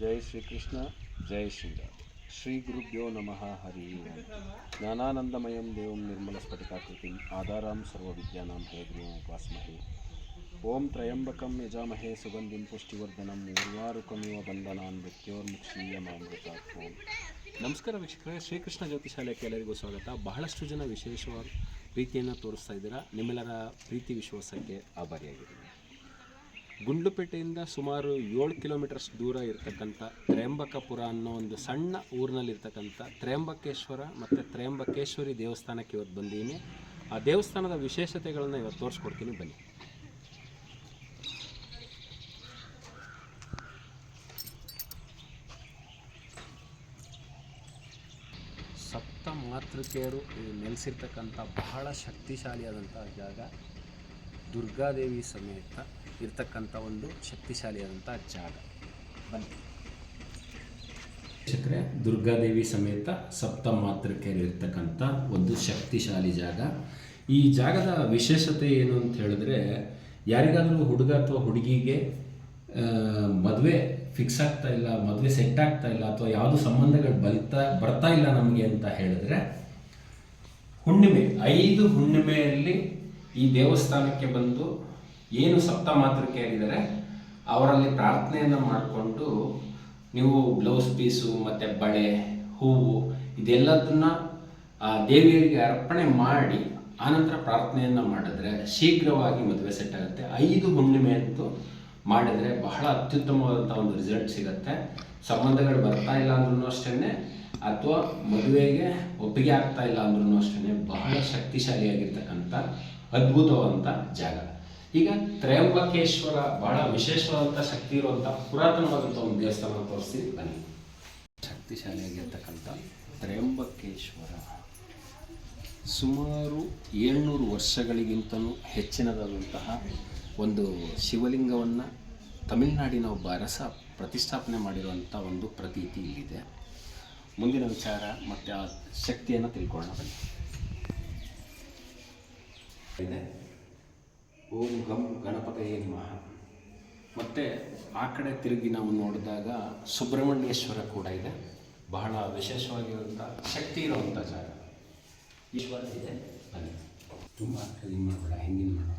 ಜೈ ಶ್ರೀಕೃಷ್ಣ, ಜೈ ಶ್ರೀರಾಮ್. ಶ್ರೀ ಗುರುಭ್ಯೋ ನಮಃ, ಹರಿ ಜ್ಞಾನಾನಂದಮಯಂ ದೇವಂ ನಿರ್ಮಲ ಸ್ಫಟಿಕಾಕೃತಿ ಆಧಾರಾಂ ಸರ್ವವಿದ್ಯಾನಾಂ ಹೇಗ್ರೀಂ ಉಪಾಸ್ಮಹೆ. ಓಂ ತ್ರಯಂಬಕಂ ಯಜಾಮಹೇ ಸುಗಂಧಿಂ ಪುಷ್ಟಿವರ್ಧನಂ ಉರ್ವಾರುಕಮಿವ ಬಂಧನಾನ್ ಮೃತ್ಯೋರ್ಮುಕ್ಷೀಯಮಾಮೃತಾತ್ ಓಂ ನಮಸ್ಕಾರ ವೀಕ್ಷಕರೇ, ಶ್ರೀಕೃಷ್ಣ ಜ್ಯೋತಿಷಾಲಯಕ್ಕೆ ಎಲ್ಲರಿಗೂ ಸ್ವಾಗತ. ಬಹಳಷ್ಟು ಜನ ವಿಶೇಷವಾದ ಪ್ರೀತಿಯನ್ನು ತೋರಿಸ್ತಾ ಇದ್ದೀರಾ. ನಿಮ್ಮೆಲ್ಲರ ಪ್ರೀತಿ ವಿಶ್ವಾಸಕ್ಕೆ ಆಭಾರಿಯಾಗಿದ್ದೀನಿ. ಗುಂಡ್ಲುಪೇಟೆಯಿಂದ ಸುಮಾರು ಏಳು ಕಿಲೋಮೀಟರ್ಸ್ ದೂರ ಇರತಕ್ಕಂಥ ತ್ರಯಂಬಕಪುರ ಅನ್ನೋ ಒಂದು ಸಣ್ಣ ಊರಿನಲ್ಲಿರ್ತಕ್ಕಂಥ ತ್ರಯಂಬಕೇಶ್ವರ ಮತ್ತು ತ್ರಯಂಬಕೇಶ್ವರಿ ದೇವಸ್ಥಾನಕ್ಕೆ ಇವತ್ತು ಬಂದೀನಿ. ಆ ದೇವಸ್ಥಾನದ ವಿಶೇಷತೆಗಳನ್ನು ಇವತ್ತು ತೋರಿಸ್ಕೊಡ್ತೀನಿ, ಬನ್ನಿ. ಸಪ್ತ ಮಾತೃಕೆಯರು ನೆಲೆಸಿರ್ತಕ್ಕಂಥ ಬಹಳ ಶಕ್ತಿಶಾಲಿಯಾದಂಥ ಜಾಗ. ದುರ್ಗಾದೇವಿ ಸಮೇತ ಇರ್ತಕ್ಕಂಥ ಒಂದು ಶಕ್ತಿಶಾಲಿಯಾದಂಥ ಜಾಗ. ಬನ್ನಿ. ವೀಕ್ಷಕರೇ, ದುರ್ಗಾದೇವಿ ಸಮೇತ ಸಪ್ತ ಮಾತೃಕೆಯಲ್ಲಿ ಇರ್ತಕ್ಕಂಥ ಒಂದು ಶಕ್ತಿಶಾಲಿ ಜಾಗ. ಈ ಜಾಗದ ವಿಶೇಷತೆ ಏನು ಅಂತ ಹೇಳಿದ್ರೆ, ಯಾರಿಗಾದರೂ ಹುಡುಗ ಅಥವಾ ಹುಡುಗಿಗೆ ಮದುವೆ ಫಿಕ್ಸ್ ಆಗ್ತಾ ಇಲ್ಲ, ಮದುವೆ ಸೆಟ್ ಆಗ್ತಾ ಇಲ್ಲ ಅಥವಾ ಯಾವುದು ಸಂಬಂಧಗಳು ಬಲಿತಾ, ಬರ್ತಾ ಇಲ್ಲ ನಮಗೆ ಅಂತ ಹೇಳಿದ್ರೆ, ಹುಣ್ಣಿಮೆ, ಐದು ಹುಣ್ಣಿಮೆಯಲ್ಲಿ ಈ ದೇವಸ್ಥಾನಕ್ಕೆ ಬಂದು ಏನು ಸಪ್ತ ಮಾತೃಕೆಯರಿದ್ದಾರೆ ಅವರಲ್ಲಿ ಪ್ರಾರ್ಥನೆಯನ್ನು ಮಾಡಿಕೊಂಡು ನೀವು ಬ್ಲೌಸ್ ಪೀಸು, ಮತ್ತು ಬಳೆ, ಹೂವು ಇದೆಲ್ಲದನ್ನ ದೇವಿಯರಿಗೆ ಅರ್ಪಣೆ ಮಾಡಿ ಆನಂತರ ಪ್ರಾರ್ಥನೆಯನ್ನು ಮಾಡಿದ್ರೆ ಶೀಘ್ರವಾಗಿ ಮದುವೆ ಸೆಟ್ ಆಗುತ್ತೆ. ಐದು ಹುಣ್ಣಿಮೆ ಅಂತೂ ಮಾಡಿದರೆ ಬಹಳ ಅತ್ಯುತ್ತಮವಾದಂಥ ಒಂದು ರಿಸಲ್ಟ್ ಸಿಗುತ್ತೆ. ಸಂಬಂಧಗಳು ಬರ್ತಾ ಇಲ್ಲ ಅಂದ್ರೂ ಅಷ್ಟೇ ಅಥವಾ ಮದುವೆಗೆ ಒಪ್ಪಿಗೆ ಆಗ್ತಾ ಇಲ್ಲ ಅಂದ್ರೂ ಅಷ್ಟೇ ಬಹಳ ಶಕ್ತಿಶಾಲಿಯಾಗಿರ್ತಕ್ಕಂಥ ಅದ್ಭುತವಾದಂಥ ಜಾಗ. ಈಗ ತ್ರಯಂಬಕೇಶ್ವರ ಬಹಳ ವಿಶೇಷವಾದಂಥ ಶಕ್ತಿ ಇರುವಂಥ ಪುರಾತನವಾದಂಥ ಒಂದು ದೇವಸ್ಥಾನ ತೋರಿಸಿ, ಬನ್ನಿ. ಶಕ್ತಿಶಾಲಿಯಾಗಿರ್ತಕ್ಕಂಥ ತ್ರಯಂಬಕೇಶ್ವರ. ಸುಮಾರು ಏಳ್ನೂರು ವರ್ಷಗಳಿಗಿಂತಲೂ ಹೆಚ್ಚಿನದಾದಂತಹ ಒಂದು ಶಿವಲಿಂಗವನ್ನು ತಮಿಳುನಾಡಿನ ಒಬ್ಬ ಅರಸ ಪ್ರತಿಷ್ಠಾಪನೆ ಮಾಡಿರುವಂಥ ಒಂದು ಪ್ರತೀತಿ ಇಲ್ಲಿದೆ. ಮುಂದಿನ ವಿಚಾರ ಮತ್ತು ಆ ಶಕ್ತಿಯನ್ನು ತಿಳ್ಕೊಳ್ಳೋಣ ಬನ್ನಿ. ಓಂ ಗಂ ಗಣಪತಯೇ ನಮಃ ಮತ್ತು ಆ ಕಡೆ ತಿರುಗಿ ನಾವು ನೋಡಿದಾಗ ಸುಬ್ರಹ್ಮಣ್ಯೇಶ್ವರ ಕೂಡ ಇದೆ ಬಹಳ ವಿಶೇಷವಾಗಿರುವಂಥ ಶಕ್ತಿ ಇರುವಂಥ ಜಾಗ ಈಶ್ವರ ಇದೆ ಬನ್ನಿ ತುಂಬ ಇದು ಮಾಡಬೇಡ ಹೆಂಗಿನ ಮಾಡ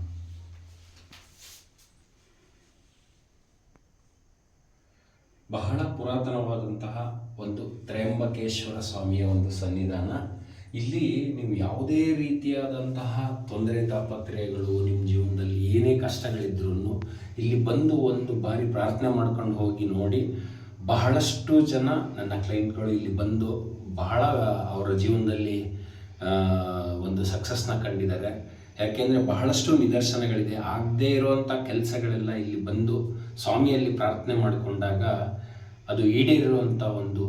ಬಹಳ ಪುರಾತನವಾದಂತಹ ಒಂದು ತ್ರಯಂಬಕೇಶ್ವರ ಸ್ವಾಮಿಯ ಒಂದು ಸನ್ನಿಧಾನ ಇಲ್ಲಿ ನೀವು ಯಾವುದೇ ರೀತಿಯಾದಂತಹ ತೊಂದರೆ ತಾಪತ್ರಯಗಳು ನಿಮ್ಮ ಜೀವನದಲ್ಲಿ ಏನೇ ಕಷ್ಟಗಳಿದ್ರೂ ಇಲ್ಲಿ ಬಂದು ಒಂದು ಬಾರಿ ಪ್ರಾರ್ಥನೆ ಮಾಡ್ಕೊಂಡು ಹೋಗಿ ನೋಡಿ ಬಹಳಷ್ಟು ಜನ ನನ್ನ ಕ್ಲೈಂಟ್ಗಳು ಇಲ್ಲಿ ಬಂದು ಬಹಳ ಅವರ ಜೀವನದಲ್ಲಿ ಒಂದು ಸಕ್ಸಸ್ನ ಕಂಡಿದ್ದಾರೆ. ಯಾಕೆಂದರೆ ಬಹಳಷ್ಟು ನಿದರ್ಶನಗಳಿದೆ. ಆಗದೇ ಇರುವಂಥ ಕೆಲಸಗಳೆಲ್ಲ ಇಲ್ಲಿ ಬಂದು ಸ್ವಾಮಿಯಲ್ಲಿ ಪ್ರಾರ್ಥನೆ ಮಾಡಿಕೊಂಡಾಗ ಅದು ಈಡೇರಿರುವಂಥ ಒಂದು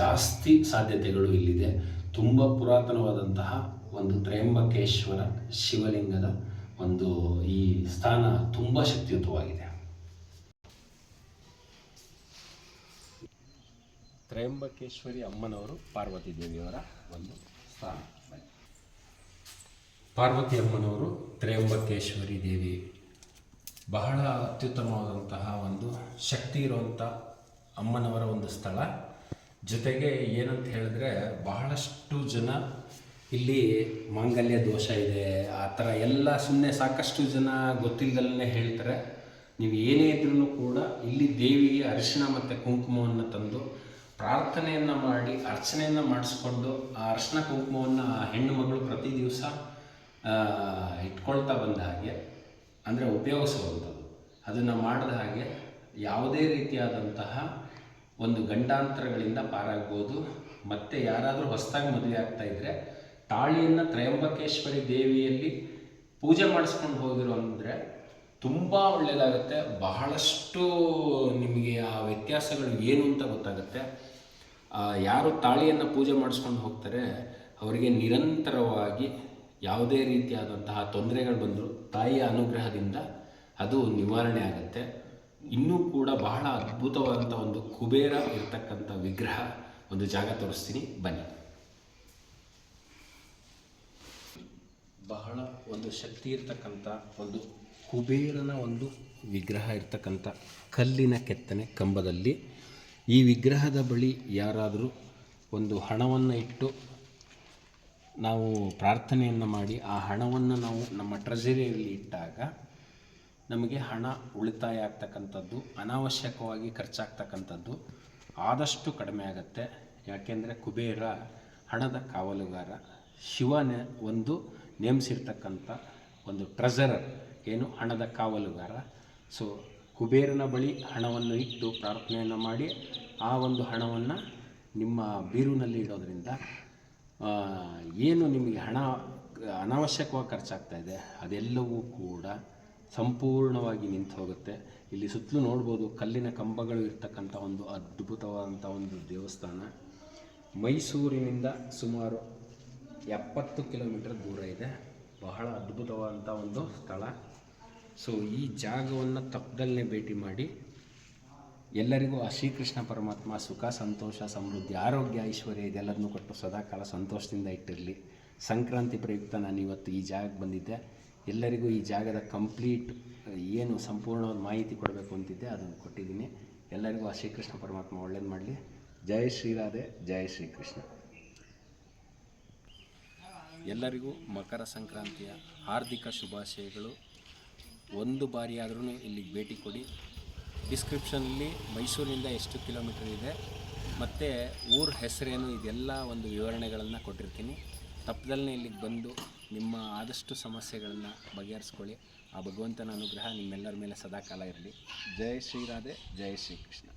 ಜಾಸ್ತಿ ಸಾಧ್ಯತೆಗಳು ಇಲ್ಲಿದೆ. ತುಂಬ ಪುರಾತನವಾದಂತಹ ಒಂದು ತ್ರಯಂಬಕೇಶ್ವರ ಶಿವಲಿಂಗದ ಒಂದು ಈ ಸ್ಥಾನ ತುಂಬ ಶಕ್ತಿಯುತವಾಗಿದೆ. ತ್ರಯಂಬಕೇಶ್ವರಿ ಅಮ್ಮನವರು ಪಾರ್ವತಿ ದೇವಿಯವರ ಒಂದು ಸ್ಥಾನ. ಪಾರ್ವತಿ ಅಮ್ಮನವರು ತ್ರಯಂಬಕೇಶ್ವರಿ ದೇವಿ. ಬಹಳ ಅತ್ಯುತ್ತಮವಾದಂತಹ ಒಂದು ಶಕ್ತಿ ಇರುವಂಥ ಅಮ್ಮನವರ ಒಂದು ಸ್ಥಳ. ಜೊತೆಗೆ ಏನಂತ ಹೇಳಿದ್ರೆ ಬಹಳಷ್ಟು ಜನ ಇಲ್ಲಿ ಮಾಂಗಲ್ಯ ದೋಷ ಇದೆ, ಆ ಥರ ಎಲ್ಲ ಸುಮ್ಮನೆ ಸಾಕಷ್ಟು ಜನ ಗೊತ್ತಿಲ್ಲದಲ್ಲೇ ಹೇಳ್ತಾರೆ. ನೀವು ಏನೇ ಇದ್ರೂ ಕೂಡ ಇಲ್ಲಿ ದೇವಿಗೆ ಅರಿಶಿಣ ಮತ್ತು ಕುಂಕುಮವನ್ನು ತಂದು ಪ್ರಾರ್ಥನೆಯನ್ನು ಮಾಡಿ, ಅರ್ಚನೆಯನ್ನು ಮಾಡಿಸ್ಕೊಂಡು ಆ ಅರಿಶಿಣ ಕುಂಕುಮವನ್ನು ಆ ಹೆಣ್ಣು ಮಗಳು ಪ್ರತಿ ದಿವಸ ಇಟ್ಕೊಳ್ತಾ ಬಂದ ಹಾಗೆ ಅಂದರೆ ಉಪಯೋಗಿಸುವಂಥದ್ದು. ಅದನ್ನು ಮಾಡಿದ ಹಾಗೆ ಯಾವುದೇ ರೀತಿಯಾದಂತಹ ಒಂದು ಗಂಡಾಂತರಗಳಿಂದ ಪಾರಾಗ್ಬೋದು. ಮತ್ತು ಯಾರಾದರೂ ಹೊಸದಾಗಿ ಮದುವೆ ಆಗ್ತಾ ಇದ್ದರೆ ತಾಳಿಯನ್ನು ತ್ರಯಂಬಕೇಶ್ವರಿ ದೇವಿಯಲ್ಲಿ ಪೂಜೆ ಮಾಡಿಸ್ಕೊಂಡು ಹೋಗಿರೋ ಅಂದರೆ ತುಂಬ ಒಳ್ಳೆಯದಾಗುತ್ತೆ ಬಹಳಷ್ಟು ನಿಮಗೆ ಆ ವ್ಯತ್ಯಾಸಗಳು ಏನು ಅಂತ ಗೊತ್ತಾಗುತ್ತೆ. ಯಾರು ತಾಳಿಯನ್ನು ಪೂಜೆ ಮಾಡಿಸ್ಕೊಂಡು ಹೋಗ್ತಾರೆ, ಅವರಿಗೆ ನಿರಂತರವಾಗಿ ಯಾವುದೇ ರೀತಿಯಾದಂತಹ ತೊಂದರೆಗಳು ಬಂದರೂ ತಾಯಿಯ ಅನುಗ್ರಹದಿಂದ ಅದು ನಿವಾರಣೆ ಆಗುತ್ತೆ. ಇನ್ನೂ ಕೂಡ ಬಹಳ ಅದ್ಭುತವಾದಂಥ ಒಂದು ಕುಬೇರ ಇರತಕ್ಕಂಥ ವಿಗ್ರಹ ಒಂದು ಜಾಗ ತೋರಿಸ್ತೀನಿ. ಬನ್ನಿ. ಬಹಳ ಒಂದು ಶಕ್ತಿ ಇರತಕ್ಕಂಥ ಒಂದು ಕುಬೇರನ ಒಂದು ವಿಗ್ರಹ ಇರ್ತಕ್ಕಂಥ ಕಲ್ಲಿನ ಕೆತ್ತನೆ ಕಂಬದಲ್ಲಿ. ಈ ವಿಗ್ರಹದ ಬಳಿ ಯಾರಾದರೂ ಒಂದು ಹಣವನ್ನು ಇಟ್ಟು ನಾವು ಪ್ರಾರ್ಥನೆಯನ್ನು ಮಾಡಿ ಆ ಹಣವನ್ನು ನಾವು ನಮ್ಮ ಟ್ರೆಜರಿಯಲ್ಲಿ ಇಟ್ಟಾಗ ನಮಗೆ ಹಣ ಉಳಿತಾಯ ಆಗ್ತಕ್ಕಂಥದ್ದು, ಅನಾವಶ್ಯಕವಾಗಿ ಖರ್ಚಾಗ್ತಕ್ಕಂಥದ್ದು ಆದಷ್ಟು ಕಡಿಮೆ ಆಗುತ್ತೆ. ಯಾಕೆಂದರೆ ಕುಬೇರ, ಹಣದ ಕಾವಲುಗಾರ, ಶಿವನ ಒಂದು ನೇಮಿಸಿರ್ತಕ್ಕಂಥ ಒಂದು ಟ್ರೆಸರರ್ ಏನು ಹಣದ ಕಾವಲುಗಾರ. ಸೊ ಕುಬೇರನ ಬಳಿ ಹಣವನ್ನು ಇಟ್ಟು ಪ್ರಾರ್ಥನೆಯನ್ನು ಮಾಡಿ ಆ ಒಂದು ಹಣವನ್ನು ನಿಮ್ಮ ಬೀರುನಲ್ಲಿ ಇಡೋದರಿಂದ ಏನು ನಿಮಗೆ ಹಣ ಅನಾವಶ್ಯಕವಾಗಿ ಖರ್ಚಾಗ್ತಾ ಇದೆ ಅದೆಲ್ಲವೂ ಕೂಡ ಸಂಪೂರ್ಣವಾಗಿ ನಿಂತು ಹೋಗುತ್ತೆ. ಇಲ್ಲಿ ಸುತ್ತಲೂ ನೋಡ್ಬೋದು ಕಲ್ಲಿನ ಕಂಬಗಳು ಇರ್ತಕ್ಕಂಥ ಒಂದು ಅದ್ಭುತವಾದಂಥ ಒಂದು ದೇವಸ್ಥಾನ. ಮೈಸೂರಿನಿಂದ ಸುಮಾರು ಎಪ್ಪತ್ತು ಕಿಲೋಮೀಟರ್ ದೂರ ಇದೆ. ಬಹಳ ಅದ್ಭುತವಾದಂಥ ಒಂದು ಸ್ಥಳ. ಸೊ, ಈ ಜಾಗವನ್ನು ತಪ್ಪದಲ್ಲೇ ಭೇಟಿ ಮಾಡಿ. ಎಲ್ಲರಿಗೂ ಆ ಶ್ರೀಕೃಷ್ಣ ಪರಮಾತ್ಮ ಸುಖ, ಸಂತೋಷ, ಸಮೃದ್ಧಿ, ಆರೋಗ್ಯ, ಐಶ್ವರ್ಯ ಇದೆಲ್ಲದನ್ನು ಕೊಟ್ಟು ಸದಾಕಾಲ ಸಂತೋಷದಿಂದ ಇಟ್ಟಿರಲಿ. ಸಂಕ್ರಾಂತಿ ಪ್ರಯುಕ್ತ ನಾನು ಇವತ್ತು ಈ ಜಾಗಕ್ಕೆ ಬಂದಿದ್ದೆ. ಎಲ್ಲರಿಗೂ ಈ ಜಾಗದ ಕಂಪ್ಲೀಟ್, ಏನು ಸಂಪೂರ್ಣವಾದ ಮಾಹಿತಿ ಕೊಡಬೇಕು ಅಂತಿದ್ದೆ, ಅದನ್ನು ಕೊಟ್ಟಿದ್ದೀನಿ. ಎಲ್ಲರಿಗೂ ಆ ಶ್ರೀಕೃಷ್ಣ ಪರಮಾತ್ಮ ಒಳ್ಳೇದು ಮಾಡಲಿ. ಜಯ ಶ್ರೀರಾಧೆ ಜಯ ಶ್ರೀಕೃಷ್ಣ. ಎಲ್ಲರಿಗೂ ಮಕರ ಸಂಕ್ರಾಂತಿಯ ಹಾರ್ದಿಕ ಶುಭಾಶಯಗಳು. ಒಂದು ಬಾರಿಯಾದ್ರೂ ಇಲ್ಲಿಗೆ ಭೇಟಿ ಕೊಡಿ. ಡಿಸ್ಕ್ರಿಪ್ಷನಲ್ಲಿ ಮೈಸೂರಿನಿಂದ ಎಷ್ಟು ಕಿಲೋಮೀಟರ್ ಇದೆ, ಮತ್ತು ಊರ ಹೆಸರೇನು, ಇದೆಲ್ಲ ಒಂದು ವಿವರಣೆಗಳನ್ನು ಕೊಟ್ಟಿರ್ತೀನಿ. ತಪ್ಪದಲ್ಲೇ ಇಲ್ಲಿಗೆ ಬಂದು ನಿಮ್ಮ ಆದಷ್ಟು ಸಮಸ್ಯೆಗಳನ್ನು ಬಗೆಹರಿಸ್ಕೊಳ್ಳಿ. ಆ ಭಗವಂತನ ಅನುಗ್ರಹ ನಿಮ್ಮೆಲ್ಲರ ಮೇಲೆ ಸದಾಕಾಲ ಇರಲಿ. ಜಯ ಶ್ರೀರಾಧೆ ಜಯ ಶ್ರೀಕೃಷ್ಣ